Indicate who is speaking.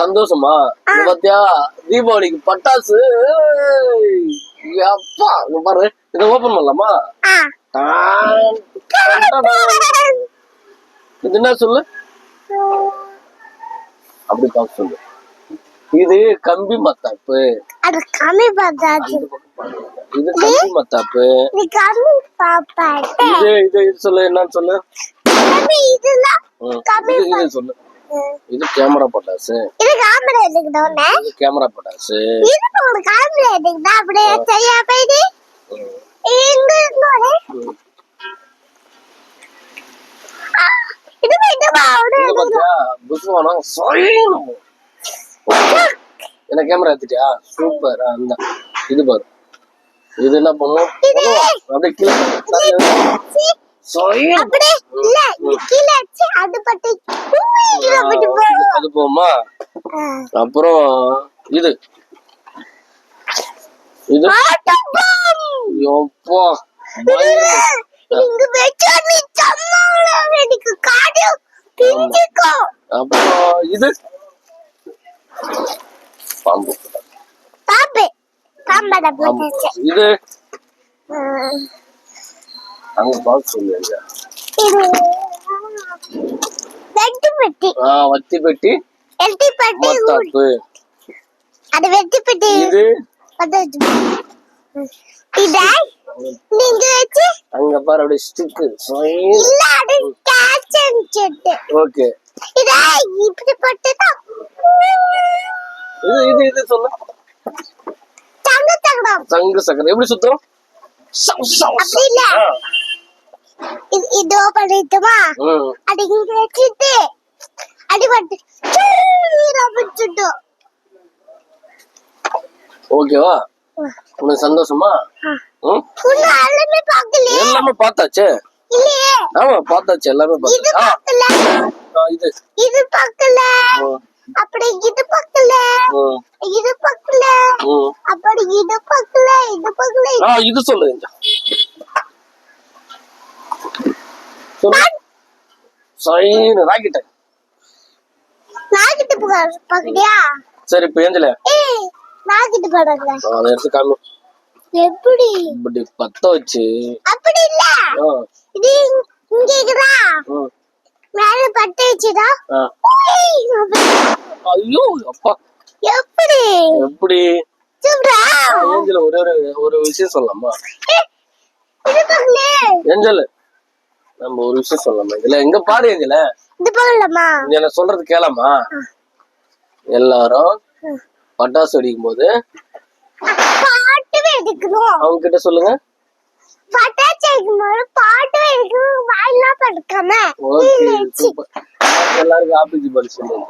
Speaker 1: சந்தோஷமா? பாத்தியா தீபாவளிக்கு பட்டாசு அப்பா பாரு இதை ஓபன் பண்ணலாமா. இது என்ன சொல்லு? அப்படி பார்க்க சொல்லு. இது கம்பி மத்தாப்பு.
Speaker 2: அது
Speaker 1: பக்கம் பாரு. இது கம்பி மத்தாப்பு.
Speaker 2: நீ கம்மி பாப்பாட்டு.
Speaker 1: இது இது இது சொல்லு என்னன்னு சொல்லு?
Speaker 2: கம்மி இதெல்லாம்
Speaker 1: ம்,
Speaker 2: கம்மி
Speaker 1: இது இது சொல்லு. இது கேமரா பட்டாசு
Speaker 2: இது காமெடி எடுக்கணும்னே
Speaker 1: இது கேமரா பட்டாசு
Speaker 2: இது ஒரு காமெடி எடுக்கணும் அப்படியே சரியா போயிடு. இங்க
Speaker 1: ம்.
Speaker 2: இது பாவுடு
Speaker 1: இது பாத்தியா புஸ்வானம் சொய்யணும். என்ன கேமரா எடுத்துட்டியா? சூப்பர் அந்த இது பாரு. இது என்ன பண்ணும்? அப்படியே கீழே.
Speaker 2: அப்படியே இல்ல கீழே வச்சு அது பட்டு
Speaker 1: அது போமா. அப்புறம் இது. இது. எப்பா அப்புறம் இது. பாம்பு.
Speaker 2: பாம்பு.
Speaker 1: பாம்பு. இது. அங்க பார்க்க சொல்லுங்க
Speaker 2: வெட்டி பெட்டி.
Speaker 1: ஆ பெட்டி
Speaker 2: வெட்டி பெட்டி
Speaker 1: மத்தாப்பு.
Speaker 2: அது வெட்டி பெட்டி.
Speaker 1: இது?
Speaker 2: அது இத நீங்க வச்சு
Speaker 1: அங்க பாரு அப்படியே ஸ்டிக்கு.
Speaker 2: இல்ல அது
Speaker 1: ஓகே.
Speaker 2: இத இப்படி போட்டுதான்.
Speaker 1: இது இது இது சொல்லு.
Speaker 2: தங்க
Speaker 1: சக்கரம் எப்படி சுத்தம் சவ், சவ்,
Speaker 2: அப்படி இல்ல. இது இதோ பண்ணிட்டுமா
Speaker 1: ஆ, ம்.
Speaker 2: அது இங்க வச்சுட்டு அடிபட்டு
Speaker 1: ஓகேவா உனக்கு சந்தோஷமா
Speaker 2: எல்லாமே பார்க்கலையே
Speaker 1: எல்லாமே பார்த்தாச்சே ஆமா பார்த்தாச்சு எல்லாமே பார்த்தாச்சு
Speaker 2: பார்க்கல
Speaker 1: இது
Speaker 2: இது பார்க்கல அப்படி இது பார்க்கல இது பார்க்கல. அப்படி இது பார்க்கல இது பார்க்கல
Speaker 1: இது சொல்லு இந்தா. சொல்லு சைனு ராக்கெட்டு.
Speaker 2: நாகிட்டு பார்க்கலையா
Speaker 1: சரி இப்போ ஏஞ்சல அதை எடுத்து காமி.
Speaker 2: எப்படி?
Speaker 1: இப்படி பத்த வச்சு.
Speaker 2: அப்படி இல்ல. இது இங்க இருக்குதா?
Speaker 1: ம்,
Speaker 2: மேல பட்டு வச்சுதா?
Speaker 1: ஆ. ஐயோ அப்பா.
Speaker 2: எப்படி?
Speaker 1: எப்படி? ஏஞ்சல ஒரே ஒரு ஒரு விஷயம் சொல்லலாமா? ஏஞ்சல். நம்ம ஒரு விஷயம் சொல்லலாமா? இதுல எங்க பாரு ஏஞ்சல
Speaker 2: இது பார்க்கலாமா
Speaker 1: நீ என்ன சொல்றது கேளாமா எல்லாரும் பட்டாசு வெடிக்கும் போது அவங்க கிட்ட சொல்லுங்க. எல்லாருக்கும் ஆபிஜி படி சொல்லுங்க.